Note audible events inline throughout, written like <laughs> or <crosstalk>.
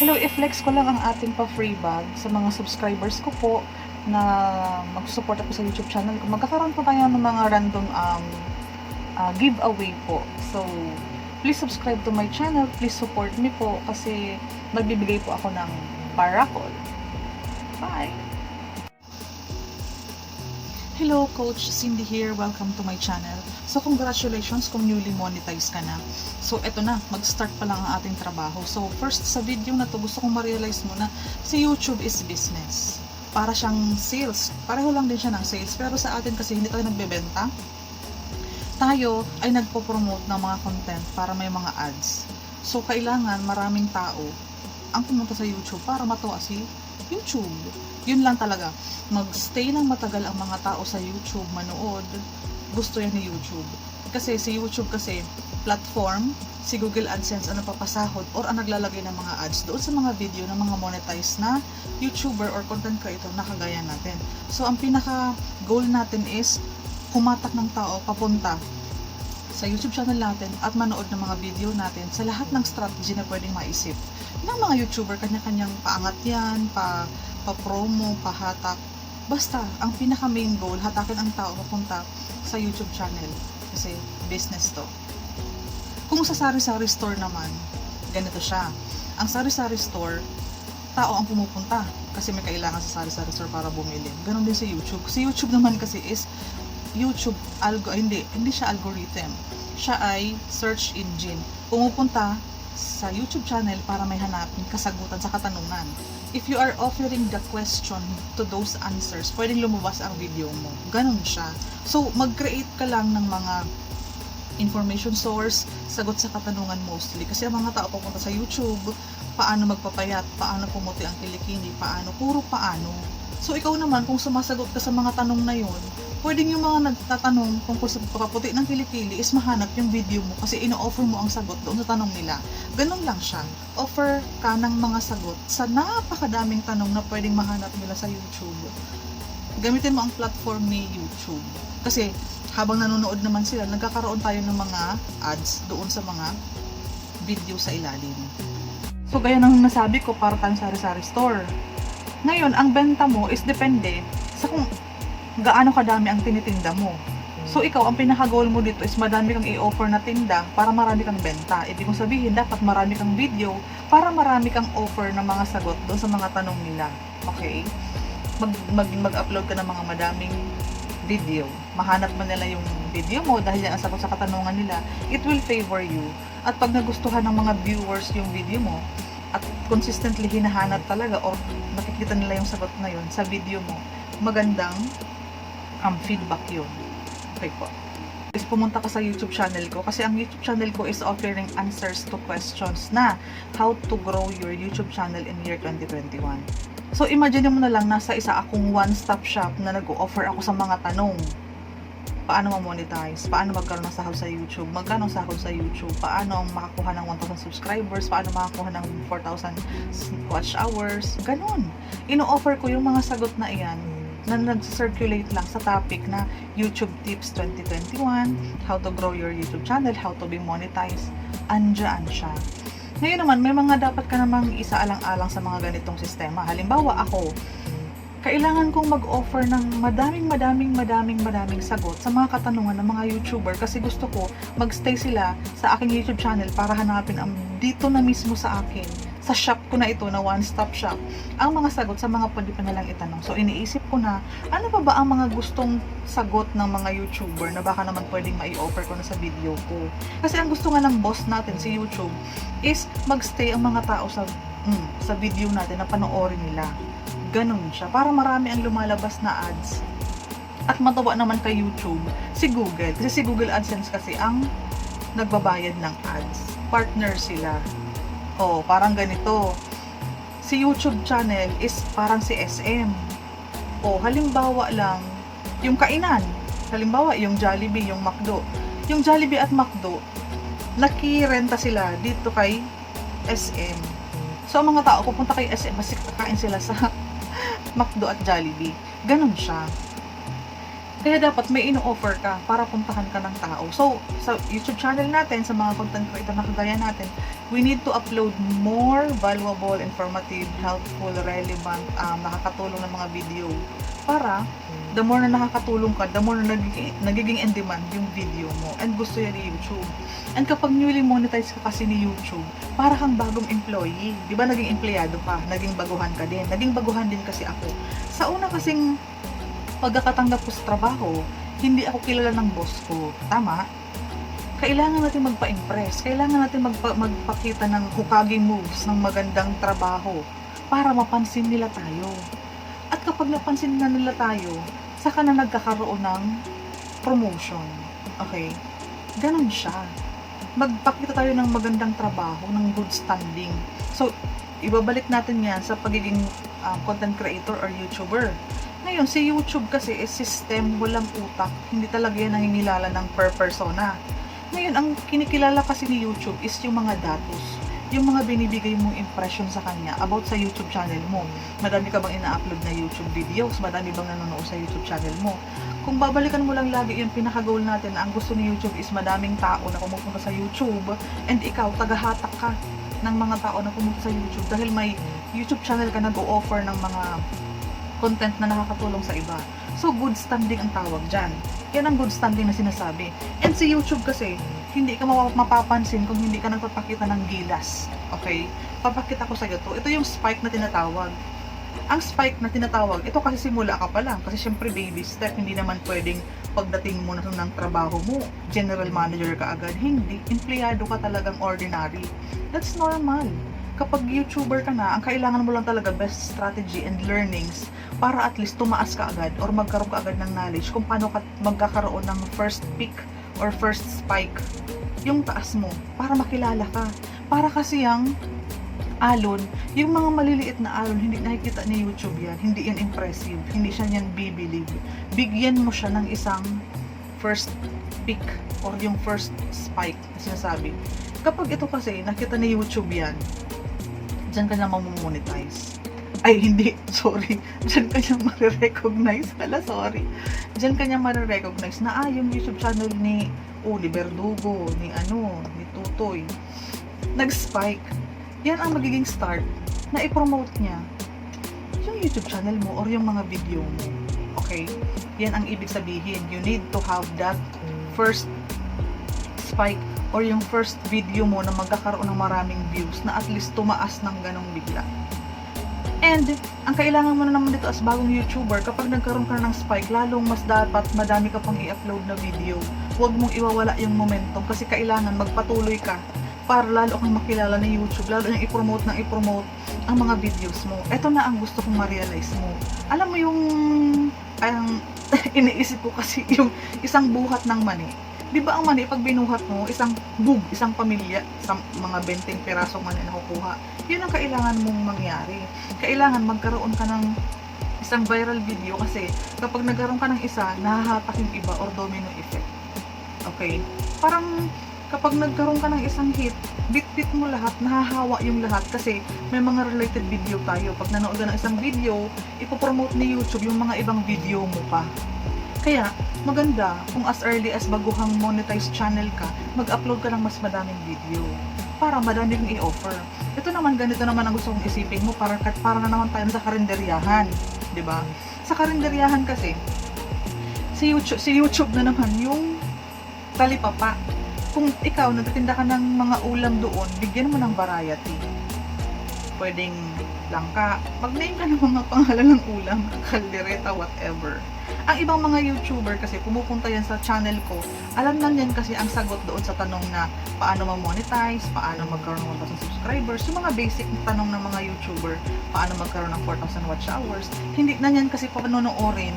Hello, i-flex ko lang ang ating pa-free bag sa mga subscribers ko po na mag-support ako sa YouTube channel ko. Magkakaroon po tayo ng mga random um, uh, giveaway po. So, please subscribe to my channel. Please support me po kasi magbibigay po ako ng paracle. Bye! Hello, Coach Cindy here. Welcome to my channel. So, congratulations kung newly monetize ka na. So, eto na. Mag-start pa lang ang ating trabaho. So, first sa video na to, gusto kong ma-realize mo na si YouTube is business. Para siyang sales. Pareho lang din siya ng sales. Pero sa atin kasi hindi tayo nagbebenta. Tayo ay nagpo-promote ng mga content para may mga ads. So, kailangan maraming tao ang pumunta sa YouTube para matuwa si YouTube. Yun lang talaga. Mag-stay ng matagal ang mga tao sa YouTube, manood. Gusto yan ni YouTube. Kasi si YouTube kasi, platform, si Google AdSense ang napapasahod or ang naglalagay ng mga ads doon sa mga video ng mga monetized na YouTuber or content creator na kagaya natin. So, ang pinaka goal natin is kumatak ng tao papunta sa YouTube channel natin at manood ng mga video natin sa lahat ng strategy na pwedeng maisip ng mga YouTuber, kanya-kanyang paangat yan, pa, pa-promo, pahatak. Basta, ang pinaka main goal, hatakin ang tao papunta sa YouTube channel. Kasi business to. Kung sa sari-sari store naman, ganito siya. Ang sari-sari store, tao ang pumupunta kasi may kailangan sa sari-sari store para bumili. Ganon din sa YouTube. Si YouTube naman kasi is YouTube algo hindi hindi siya algorithm. Siya ay search engine. Pumupunta sa YouTube channel para may hanapin kasagutan sa katanungan. If you are offering the question to those answers, pwedeng lumabas ang video mo. Ganon siya. So, mag-create ka lang ng mga information source, sagot sa katanungan mostly. Kasi ang mga tao pupunta sa YouTube, paano magpapayat, paano pumuti ang kilikini, paano, puro paano. So, ikaw naman, kung sumasagot ka sa mga tanong na yon, pwedeng yung mga nagtatanong tungkol sa papaputi ng kilikili is mahanap yung video mo kasi ino-offer mo ang sagot doon sa tanong nila. Ganun lang siya. Offer ka ng mga sagot sa napakadaming tanong na pwedeng mahanap nila sa YouTube. Gamitin mo ang platform ni YouTube. Kasi habang nanonood naman sila, nagkakaroon tayo ng mga ads doon sa mga video sa ilalim. So, gaya ng nasabi ko, para tayong sari-sari store. Ngayon, ang benta mo is depende sa kung gaano kadami ang tinitinda mo. So, ikaw, ang pinaka-goal mo dito is madami kang i-offer na tinda para marami kang benta. Ibig kong sabihin, dapat marami kang video para marami kang offer ng mga sagot doon sa mga tanong nila. Okay? Mag, mag, mag-upload ka ng mga madaming video. Mahanap mo nila yung video mo dahil yan ang sagot sa katanungan nila. It will favor you. At pag nagustuhan ng mga viewers yung video mo, at consistently hinahanap talaga o nakikita nila yung sagot na yun sa video mo, magandang um, feedback yun. Okay po. Is pumunta ka sa YouTube channel ko kasi ang YouTube channel ko is offering answers to questions na how to grow your YouTube channel in year 2021. So imagine mo na lang nasa isa akong one-stop shop na nag-offer ako sa mga tanong. Paano ma-monetize? Paano magkaroon ng sahod sa YouTube? Magkano ang sahod sa YouTube? Paano makakuha ng 1,000 subscribers? Paano makakuha ng 4,000 watch hours? Ganon. Ino-offer ko yung mga sagot na iyan na nag-circulate lang sa topic na YouTube Tips 2021, how to grow your YouTube channel, how to be monetized. Andyan siya. Ngayon naman, may mga dapat ka namang isaalang-alang sa mga ganitong sistema. Halimbawa, ako, kailangan kong mag-offer ng madaming, madaming, madaming, madaming sagot sa mga katanungan ng mga YouTuber kasi gusto ko magstay sila sa aking YouTube channel para hanapin ang dito na mismo sa akin sa shop ko na ito na one-stop shop ang mga sagot sa mga pwede pa nilang itanong. So, iniisip ko na, ano pa ba ang mga gustong sagot ng mga YouTuber na baka naman pwedeng mai-offer ko na sa video ko. Kasi ang gusto nga ng boss natin, si YouTube, is magstay ang mga tao sa, mm, sa video natin na panoorin nila. Ganun siya. Para marami ang lumalabas na ads. At matawa naman kay YouTube, si Google. Kasi si Google AdSense kasi ang nagbabayad ng ads. Partner sila. Oh, parang ganito. Si YouTube channel is parang si SM. O, halimbawa lang, yung kainan. Halimbawa, yung Jollibee, yung McDo. Yung Jollibee at McDo, nakirenta sila dito kay SM. So, ang mga tao pupunta kay SM, mas kakain sila sa <laughs> McDo at Jollibee. Ganon siya. Kaya dapat may ino-offer ka para puntahan ka ng tao. So, sa YouTube channel natin, sa mga content creator na kagaya natin, we need to upload more valuable, informative, helpful, relevant, um, nakakatulong na mga video. Para, the more na nakakatulong ka, the more na nagiging, nagiging in demand yung video mo. And gusto yan ni YouTube. And kapag newly monetize ka kasi ni YouTube, para kang bagong employee. Di ba naging empleyado ka? Naging baguhan ka din. Naging baguhan din kasi ako. Sa una kasing pagkakatanggap ko sa trabaho, hindi ako kilala ng boss ko. Tama? Kailangan natin magpa-impress. Kailangan natin magpa- magpakita ng hukaging moves ng magandang trabaho para mapansin nila tayo. At kapag napansin na nila tayo, saka na nagkakaroon ng promotion. Okay? Ganon siya. Magpakita tayo ng magandang trabaho, ng good standing. So, ibabalik natin yan sa pagiging um, content creator or YouTuber. Ngayon, si YouTube kasi is system, walang utak. Hindi talaga yan nangingilala ng per persona. Ngayon, ang kinikilala kasi ni YouTube is yung mga datos. Yung mga binibigay mong impression sa kanya about sa YouTube channel mo. Madami ka bang ina-upload na YouTube videos? Madami bang nanonood sa YouTube channel mo? Kung babalikan mo lang lagi yung pinaka-goal natin na ang gusto ni YouTube is madaming tao na pumupunta sa YouTube and ikaw, tagahatak ka ng mga tao na pumunta sa YouTube dahil may YouTube channel ka nag-o-offer ng mga content na nakakatulong sa iba. So, good standing ang tawag dyan. Yan ang good standing na sinasabi. And si YouTube kasi, hindi ka mapa- mapapansin kung hindi ka nagpapakita ng gilas. Okay? Papakita ko sa'yo to. Ito yung spike na tinatawag. Ang spike na tinatawag, ito kasi simula ka pa lang. Kasi syempre baby step, hindi naman pwedeng pagdating mo na ng trabaho mo, general manager ka agad. Hindi. Empleyado ka talagang ordinary. That's normal kapag YouTuber ka na, ang kailangan mo lang talaga best strategy and learnings para at least tumaas ka agad or magkaroon ka agad ng knowledge kung paano ka magkakaroon ng first peak or first spike yung taas mo para makilala ka. Para kasi yung alon, yung mga maliliit na alon, hindi nakikita ni YouTube yan. Hindi yan impressive. Hindi siya yan bibilib. Bigyan mo siya ng isang first peak or yung first spike na sinasabi. Kapag ito kasi, nakita ni YouTube yan, dyan ka na mamomonetize. Ay, hindi. Sorry. Dyan ka niya marirecognize. Hala, sorry. Dyan ka niya marirecognize na, ah, yung YouTube channel ni, ni Verdugo, ni ano, ni Tutoy. Nag-spike. Yan ang magiging start na i-promote niya yung YouTube channel mo or yung mga video mo. Okay? Yan ang ibig sabihin. You need to have that first spike or yung first video mo na magkakaroon ng maraming views na at least tumaas ng ganong bigla. And, ang kailangan mo na naman dito as bagong YouTuber, kapag nagkaroon ka ng spike, lalong mas dapat madami ka pang i-upload na video. Huwag mong iwawala yung momentum kasi kailangan magpatuloy ka para lalo kang makilala ni YouTube, lalo nang i-promote ng i-promote ang mga videos mo. Ito na ang gusto kong ma-realize mo. Alam mo yung, ang <laughs> iniisip ko kasi yung isang buhat ng mani di ba ang mani, pag binuhat mo, isang bug, isang pamilya, sa mga 20 pirasong mani na kukuha, yun ang kailangan mong mangyari. Kailangan magkaroon ka ng isang viral video kasi kapag nagkaroon ka ng isa, nahahatak yung iba or domino effect. Okay? Parang kapag nagkaroon ka ng isang hit, bit-bit mo lahat, nahahawa yung lahat kasi may mga related video tayo. Pag nanood ka ng isang video, ipopromote ni YouTube yung mga ibang video mo pa. Kaya, maganda kung as early as baguhang monetize channel ka, mag-upload ka ng mas madaming video para madami kang i-offer. Ito naman, ganito naman ang gusto kong isipin mo para, para na naman tayo sa karinderyahan. ba? Sa karinderyahan kasi, si YouTube, si YouTube na naman yung talipapa. Kung ikaw, nagtitinda ka ng mga ulam doon, bigyan mo ng variety. Pwedeng langka. Mag-name ka ng mga pangalan ng ulam, kaldereta, whatever. Ang ibang mga YouTuber kasi pumupunta yan sa channel ko, alam lang yan kasi ang sagot doon sa tanong na paano ma-monetize, paano magkaroon ng 1,000 subscribers, yung mga basic na tanong ng mga YouTuber, paano magkaroon ng 4,000 watch hours. Hindi na yan kasi papanonoorin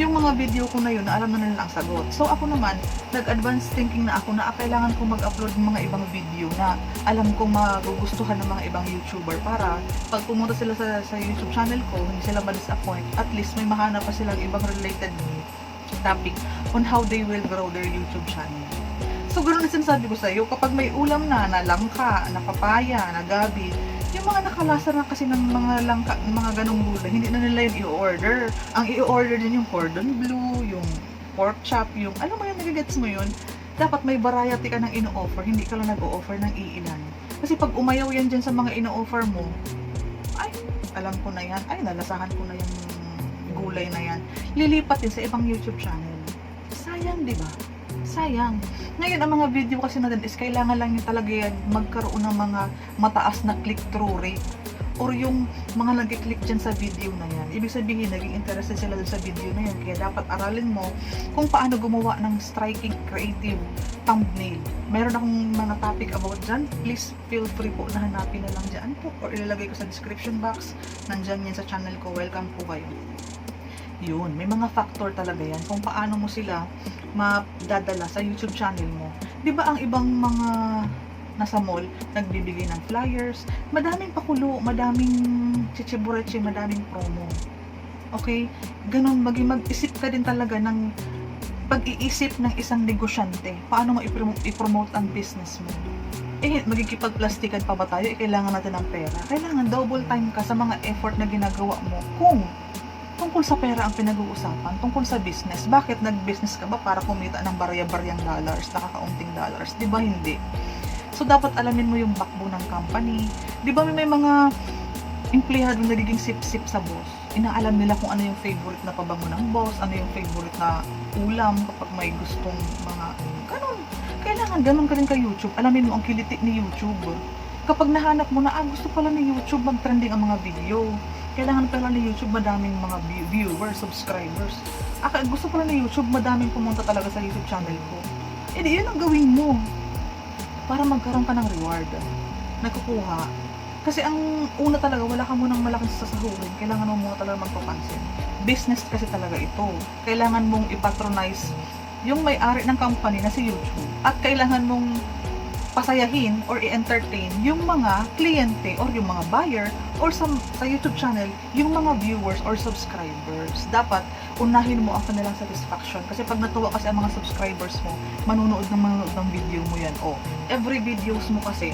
yung mga video ko na yun alam na nila ang sagot. So ako naman, nag-advance thinking na ako na ah, kailangan ko mag-upload ng mga ibang video na alam kong magugustuhan ng mga ibang YouTuber para pag pumunta sila sa, sa YouTube channel ko, hindi sila ma-disappoint. At least may mahanap pa silang ibang related topic on how they will grow their YouTube channel. So, ganoon na sinasabi ko sa iyo, kapag may ulam na, na langka, na papaya, na gabi, yung mga nakalasa na kasi ng mga langka, mga ganong gulay, hindi na nila yun i-order. Ang i-order din yung cordon bleu, yung pork chop, yung, alam mo yun, nagigets mo yun, dapat may variety ka ng ino-offer, hindi ka lang nag-o-offer ng iilan. Kasi pag umayaw yan dyan sa mga ino-offer mo, ay, alam ko na yan, ay, nalasahan ko na yung gulay na yan. Lilipat din sa ibang YouTube channel. Sayang, di ba? Sayang. Ngayon, ang mga video kasi natin is kailangan lang yung talaga yan magkaroon ng mga mataas na click-through rate or yung mga nag-click dyan sa video na yan. Ibig sabihin, naging interested sila sa video na yan. Kaya dapat aralin mo kung paano gumawa ng striking creative thumbnail. Meron akong mga topic about dyan. Please feel free po na hanapin na lang dyan po or ilalagay ko sa description box. Nandyan yan sa channel ko. Welcome po kayo. Yun, may mga factor talaga yan kung paano mo sila madadala sa YouTube channel mo. 'Di ba ang ibang mga nasa mall, nagbibigay ng flyers, madaming pakulo, madaming chichibureche, madaming promo. Okay? Ganon, maging mag-isip ka din talaga ng pag-iisip ng isang negosyante. Paano mo ipromote ang business mo? Eh, magkikipag-plastikan pa ba tayo? Eh, kailangan natin ng pera. Kailangan double time ka sa mga effort na ginagawa mo kung tungkol sa pera ang pinag-uusapan, tungkol sa business. Bakit nag-business ka ba para kumita ng barya-baryang dollars, nakakaunting dollars? Di ba hindi? So, dapat alamin mo yung backbone ng company. Di ba may, mga empleyado na nagiging sip-sip sa boss? Inaalam nila kung ano yung favorite na pabango ng boss, ano yung favorite na ulam kapag may gustong mga ganun. Kailangan ganun ka rin ka YouTube. Alamin mo ang kiliti ni YouTube. Kapag nahanap mo na, ah, gusto pala ni YouTube mag-trending ang mga video kailangan pala ni YouTube madaming mga view- viewers, subscribers. Aka, gusto pala ni YouTube madaming pumunta talaga sa YouTube channel ko. Eh yun ang gawin mo. Para magkaroon ka ng reward. Nakukuha. Kasi ang una talaga, wala ka munang malaking sasahurin. Kailangan mo muna talaga magpapansin. Business kasi talaga ito. Kailangan mong ipatronize yung may-ari ng company na si YouTube. At kailangan mong pasayahin or i-entertain yung mga kliyente or yung mga buyer or sa, sa YouTube channel, yung mga viewers or subscribers. Dapat, unahin mo ang kanilang satisfaction. Kasi pag natuwa kasi ang mga subscribers mo, manunood ng manonood ng video mo yan. O, every videos mo kasi,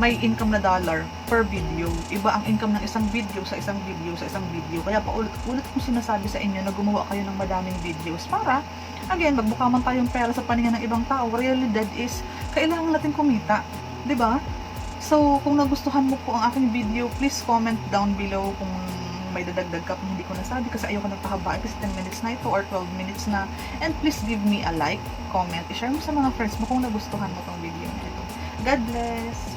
may income na dollar per video. Iba ang income ng isang video sa isang video sa isang video. Kaya paulit-ulit ko sinasabi sa inyo na gumawa kayo ng madaming videos para, again, magbuka man tayong pera sa paningin ng ibang tao, realidad is, kailangan natin kumita. 'di ba? So, kung nagustuhan mo po ang aking video, please comment down below kung may dadagdag ka kung hindi ko nasabi kasi ayoko nagpahabaan kasi 10 minutes na ito or 12 minutes na. And please give me a like, comment, i-share mo sa mga friends mo kung nagustuhan mo tong video na ito. God bless!